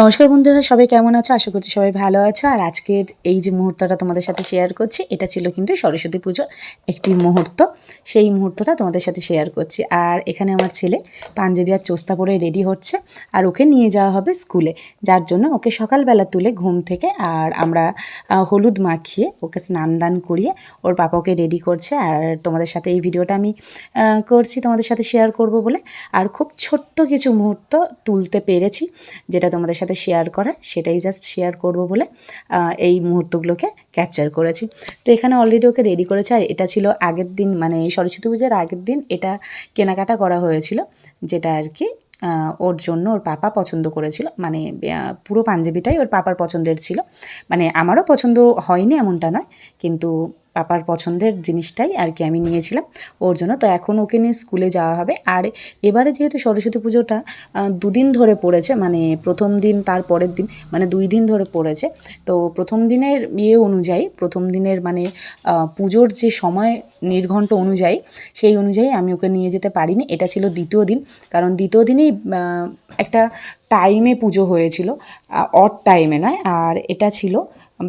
নমস্কার বন্ধুরা, সবাই কেমন আছো? আশা করছি সবাই ভালো আছো। আর আজকের এই যে মুহূর্তটা তোমাদের সাথে শেয়ার করছি, এটা ছিল কিন্তু সরস্বতী পুজোর একটি মুহূর্ত। সেই মুহূর্তটা তোমাদের সাথে শেয়ার করছি। আর এখানে আমার ছেলে পাঞ্জাবি আর চোস্তা পরে রেডি হচ্ছে আর ওকে নিয়ে যাওয়া হবে স্কুলে যার জন্য ওকে সকালবেলা তুলে ঘুম থেকে আর আমরা হলুদ মাখিয়ে ওকে স্নান দান করিয়ে ওর পাপা ওকে রেডি করছে। আর তোমাদের সাথে এই ভিডিওটা আমি করছি, তোমাদের সাথে শেয়ার করব বলে। আর খুব ছোট্ট কিছু মুহূর্ত তুলতে পেরেছি, যেটা তোমাদের সাথে শেয়ার করা, সেটাই জাস্ট শেয়ার করব বলে এই মুহূর্তগুলোকে ক্যাপচার করেছি। তো এখানে অলরেডি ওকে রেডি করেছে, আর এটা ছিল আগের দিন মানে সরস্বতী পূজার আগের দিন এটা কেনাকাটা করা হয়েছিল, যেটা আর কি ওর জন্য ওর পাপা পছন্দ করেছিল মানে পুরো পাঞ্জাবিটাই ওর পাপার পছন্দের ছিল। মানে আমারও পছন্দ হয়নি এমনটা নয়, কিন্তু পাপার পছন্দের জিনিসটাই আর কি আমি নিয়েছিলাম। ওর জন্য তো এখন ওকে নিয়ে স্কুলে যাওয়া হবে। আর এবারে যেহেতু সরস্বতী পুজোটা দুদিন ধরে পড়েছে মানে প্রথম দিন, তার পরের দিন মানে দুই দিন ধরে পড়েছে। তো প্রথম দিনের ইয়ে অনুযায়ী, প্রথম দিনের মানে পুজোর যে সময় নির্ঘণ্ট অনুযায়ী, সেই অনুযায়ী আমি ওকে নিয়ে যেতে পারিনি। এটা ছিল দ্বিতীয় দিন। কারণ দ্বিতীয় দিনেই একটা টাইমে পুজো হয়েছিল। অট টাইমে নয়। আর এটা ছিল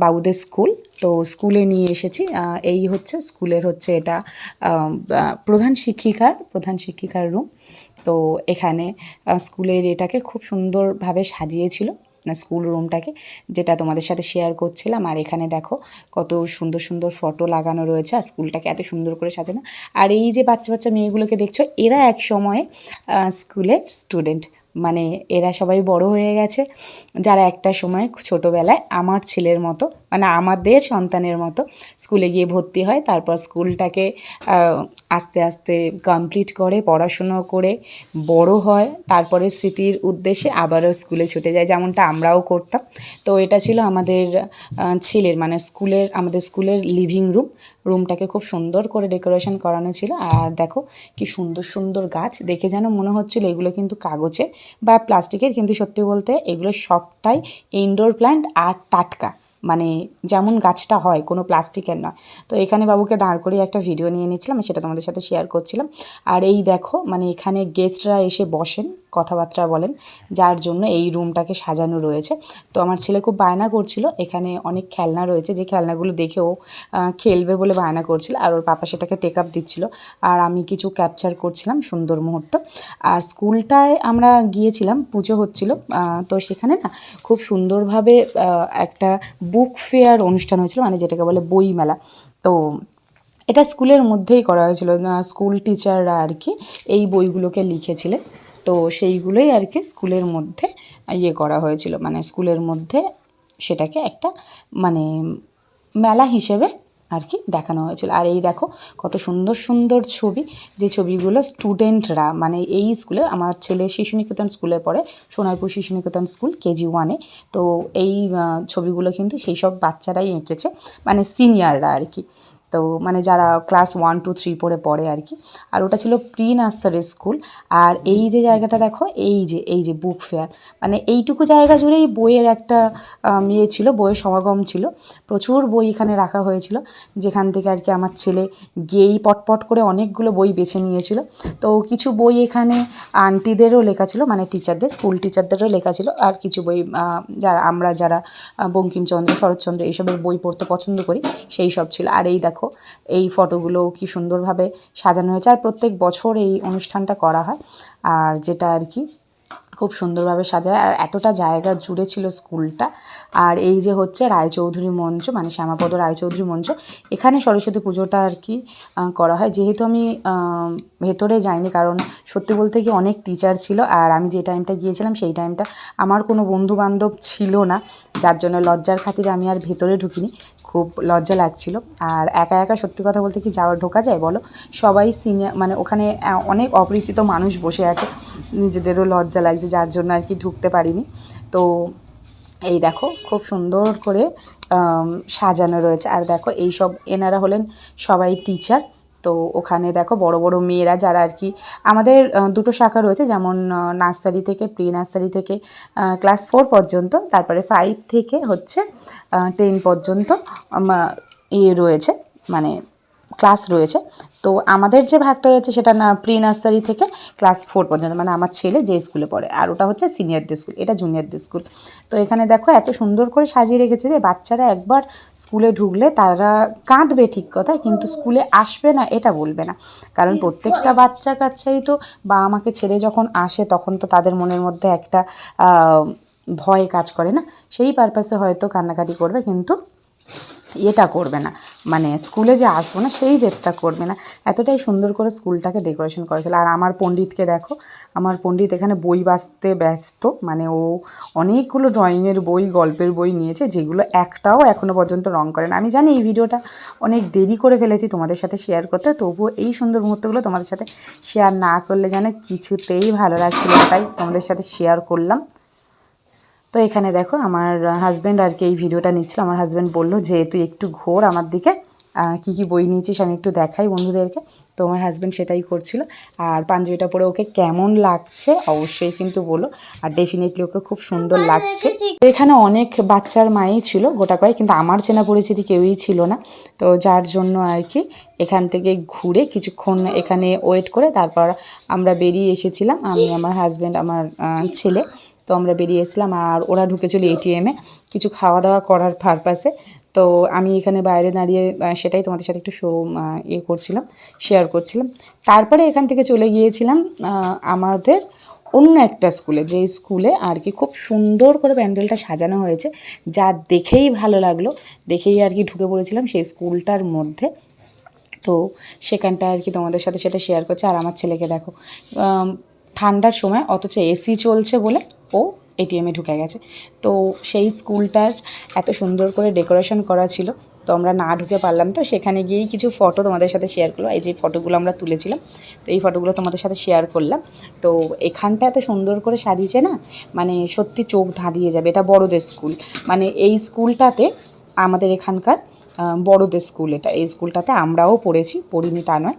বাবুদের স্কুল। তো স্কুলে নিয়ে এসেছি। এই হচ্ছে স্কুলের হচ্ছে এটা প্রধান শিক্ষিকার প্রধান শিক্ষিকার রুম। তো এখানে স্কুলের এটাকে খুব সুন্দরভাবে সাজিয়েছিল না স্কুল রুমটাকে, যেটা তোমাদের সাথে শেয়ার করছিলাম। আর এখানে দেখো, কত সুন্দর সুন্দর ফটো লাগানো রয়েছে, আর স্কুলটাকে এত সুন্দর করে সাজানো। আর এই যে বাচ্চা বাচ্চা মেয়েগুলোকে দেখছ, এরা এক সময়ে স্কুলের স্টুডেন্ট মানে এরা সবাই বড় হয়ে গেছে। যারা একটা সময় ছোটোবেলায় আমার ছেলের মতো মানে আমাদের সন্তানের মতো স্কুলে গিয়ে ভর্তি হয়, তারপর স্কুলটাকে আস্তে আস্তে কমপ্লিট করে, পড়াশুনো করে বড় হয়, তারপরে স্মৃতির উদ্দেশ্যে আবারও স্কুলে ছুটে যায়, যেমনটা আমরাও করতাম। তো এটা ছিল আমাদের ছেলের মানে স্কুলের, আমাদের স্কুলের লিভিং রুম রুমটাকে খুব সুন্দর করে ডেকোরেশন করানো ছিল, আর দেখো কি সুন্দর সুন্দর গাছ, দেখে যেন মনে হচ্ছিল এগুলো কিন্তু কাগজে বা প্লাস্টিকের, কিন্তু সত্যি বলতে এগুলো সবটাই ইনডোর প্ল্যান্ট আর টাটকা। মানে যেমন গাছটা হয়, কোনো প্লাস্টিকের নয়। তো এখানে বাবুকে দাঁড় করিয়ে একটা ভিডিও নিয়ে নিয়েছিলাম সেটা তোমাদের সাথে শেয়ার করছিলাম। আর এই দেখো মানে এখানে গেস্টরা এসে বসেন। কথাবার্তা বলেন, যার জন্য এই রুমটাকে সাজানো রয়েছে। তো আমার ছেলে খুব বায়না করছিল, এখানে অনেক খেলনা রয়েছে, যে খেলনাগুলো দেখে ও খেলবে বলে বায়না করছিল, আর ওর পাপা সেটাকে টেক আপ দিচ্ছিল। আর আমি কিছু ক্যাপচার করছিলাম সুন্দর মুহূর্ত। আর স্কুলটায় আমরা গিয়েছিলাম, পুজো হচ্ছিল তো সেখানে না খুব সুন্দরভাবে একটা বুক ফেয়ার অনুষ্ঠান হয়েছিল মানে যেটাকে বলে বইমেলা। তো এটা স্কুলের মধ্যেই করা হয়েছিল স্কুল টিচাররা আর কি এই বইগুলোকে লিখেছিলেন। তো সেইগুলোই আর কি স্কুলের মধ্যে ইয়ে করা হয়েছিল। মানে স্কুলের মধ্যে সেটাকে একটা মানে মেলা হিসেবে আর কি দেখানো হয়েছিল। আর এই দেখো কত সুন্দর সুন্দর ছবি, যে ছবিগুলো স্টুডেন্টরা মানে এই স্কুলে আমার ছেলে শিশু নিকেতন স্কুলে পড়ে, সোনারপুর শিশু নিকেতন স্কুল কেজি ওয়ানে তো এই ছবিগুলো কিন্তু সেই সব বাচ্চারাই এঁকেছে মানে সিনিয়ররা আর কি। তো মানে যারা ক্লাস ওয়ান টু থ্রি পড়ে পড়ে আর কি। আর ওটা ছিল প্রি নার্সারি স্কুল আর এই যে জায়গাটা দেখো, এই যে এই যে বুক ফেয়ার মানে এইটুকু জায়গা জুড়েই বইয়ের একটা ইয়ে ছিল, বইয়ের সমাগম ছিল। প্রচুর বই এখানে রাখা হয়েছিল, যেখান থেকে আর কি আমার ছেলে গিয়েই পটপট করে অনেকগুলো বই বেছে নিয়েছিল। তো কিছু বই এখানে আন্টিদেরও লেখা ছিল মানে টিচারদের স্কুল টিচারদেরও লেখা ছিল। আর কিছু বই যারা, আমরা যারা বঙ্কিমচন্দ্র, শরৎচন্দ্র এইসবের বই পড়তে পছন্দ করি, সেই সব ছিল। আর এই দেখো এই ফটোগুলো কি সুন্দরভাবে সাজানো হয়েছে। আর প্রত্যেক বছর এই অনুষ্ঠানটা করা হয়। আর যেটা আর কি খুব সুন্দরভাবে সাজায় আর এতটা জায়গা জুড়ে ছিল স্কুলটা। আর এই যে হচ্ছে রায়চৌধুরী মঞ্চ মানে শ্যামাপদ রায়চৌধুরী মঞ্চ, এখানে সরস্বতী পুজোটা আর কি করা হয়। যেহেতু আমি ভেতরে যাইনি, কারণ সত্যি বলতে কি অনেক টিচার ছিল আর আমি যে টাইমটা গিয়েছিলাম সেই টাইমটা আমার কোনো বন্ধু বান্ধব ছিল না। যার জন্য লজ্জার খাতিরে আমি আর ভেতরে ঢুকিনি। খুব লজ্জা লাগছিল। আর একা একা সত্যি কথা বলতে কি যাওয়া ঢোকা যায় বলো? সবাই সিনিয়র মানে ওখানে অনেক অপরিচিত মানুষ বসে আছে। নিজেদেরও লজ্জা লাগছে। যার জন্য আর কি ঢুকতে পারিনি। তো এই দেখো, খুব সুন্দর করে সাজানো রয়েছে। আর দেখো, এই সব এনারা হলেন সবাই টিচার তো ওখানে দেখো, বড় বড় মেয়েরা যারা আর কি, আমাদের দুটো শাখা রয়েছে, যেমন নার্সারি থেকে প্রি নার্সারি থেকে ক্লাস ফোর পর্যন্ত, তারপরে ফাইভ থেকে হচ্ছে টেন পর্যন্ত ইয়ে রয়েছে। মানে ক্লাস রয়েছে। তো আমাদের যে ভাগটা রয়েছে সেটা না প্রি নার্সারি থেকে ক্লাস ফোর পর্যন্ত মানে আমার ছেলে যে স্কুলে পড়ে, আর ওটা হচ্ছে সিনিয়রদের স্কুল এটা জুনিয়রদের স্কুল তো এখানে দেখো এত সুন্দর করে সাজিয়ে রেখেছে যে বাচ্চারা একবার স্কুলে ঢুকলে তারা কাঁদবে ঠিক কথা কিন্তু স্কুলে আসবে না, এটা বলবে না। কারণ প্রত্যেকটা বাচ্চা কাচ্চাই তো বা আমাকে ছেড়ে যখন আসে তখন তো তাদের মনের মধ্যে একটা ভয় কাজ করে না। সেই পারপাসে হয়তো কান্নাকাটি করবে, কিন্তু এটা করবে না। মানে স্কুলে যে আসব না, সেই জেদটা করবে না। এতটাই সুন্দর করে স্কুলটাকে ডেকোরেশন করেছিল। আর আমার পণ্ডিতকে দেখো, আমার পণ্ডিত এখানে বই বাঁচতে ব্যস্ত। মানে ও অনেকগুলো ড্রয়িংয়ের বই, গল্পের বই নিয়েছে, যেগুলো একটাও এখনও পর্যন্ত রং করে না। আমি জানি এই ভিডিওটা অনেক দেরি করে ফেলেছি তোমাদের সাথে শেয়ার করতে, তবুও এই সুন্দর মুহূর্তগুলো তোমাদের সাথে শেয়ার না করলে যেন কিছুতেই ভালো লাগছিল তাই তোমাদের সাথে শেয়ার করলাম। তো এখানে দেখো আমার হাজব্যান্ড আর কি এই ভিডিওটা নিচ্ছিল। আমার হাজব্যান্ড বলল যে তুই একটু ঘোর আমার দিকে। কি কি বই নিয়েছিস আমি একটু দেখাই বন্ধুদেরকে। তো আমার হাজব্যান্ড সেটাই করছিল। আর পাঞ্জাবিটা পরে ওকে কেমন লাগছে অবশ্যই কিন্তু বলো। আর ডেফিনেটলি ওকে খুব সুন্দর লাগছে। এখানে অনেক বাচ্চার মাই ছিল গোটা কয়েক কিন্তু আমার চেনা পরিচিতি কেউই ছিল না। তো যার জন্য আর কি এখান থেকে ঘুরে কিছুক্ষণ এখানে ওয়েট করে তারপর আমরা বেরিয়ে এসেছিলাম। আমি আমার হাজব্যান্ড আমার ছেলে। তো আমরা বেরিয়ে এসেছিলাম আর ওরা ঢুকেছিল এটিএমে কিছু খাওয়া দাওয়া করার পারপাসে তো আমি এখানে বাইরে দাঁড়িয়ে সেটাই তোমাদের সাথে একটু শো ইয়ে করছিলাম শেয়ার করছিলাম। তারপরে এখান থেকে চলে গিয়েছিলাম আমাদের অন্য একটা স্কুলে যেই স্কুলে আর কি খুব সুন্দর করে প্যান্ডেলটা সাজানো হয়েছে। যা দেখেই ভালো লাগল। দেখেই আর কি ঢুকে পড়েছিলাম সেই স্কুলটার মধ্যে। তো সেখানটা আর কি তোমাদের সাথে সেটা শেয়ার করছে। আর আমার ছেলেকে দেখো ঠান্ডার সময় অথচ এসি চলছে বলে ও এটিএমে ঢুকে গেছে। তো সেই স্কুলটার এত সুন্দর করে ডেকোরেশন করা ছিল। তো আমরা না ঢুকে পারলাম। তো সেখানে গিয়েই কিছু ফটো তোমাদের সাথে শেয়ার করলাম। এই যে ফটোগুলো আমরা তুলেছিলাম, তো এই ফটোগুলো তোমাদের সাথে শেয়ার করলাম। তো এখানটা এত সুন্দর করে সাজিয়েছে না মানে সত্যি চোখ ধাঁধিয়ে যাবে। এটা বড়দের স্কুল। মানে এই স্কুলটাতে আমাদের এখানকার বড়দের স্কুল এটা। এই স্কুলটাতে আমরাও পড়েছি, পড়িনি তা নয়।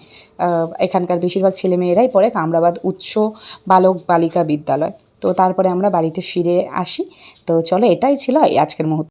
এখানকার বেশিরভাগ ছেলেমেয়েরাই পড়ে কামরাবাদ উচ্চ বালক বালিকা বিদ্যালয়। তো তারপরে আমরা বাড়িতে ফিরে আসি। তো চলো এটাই ছিল আজকের মুহূর্ত।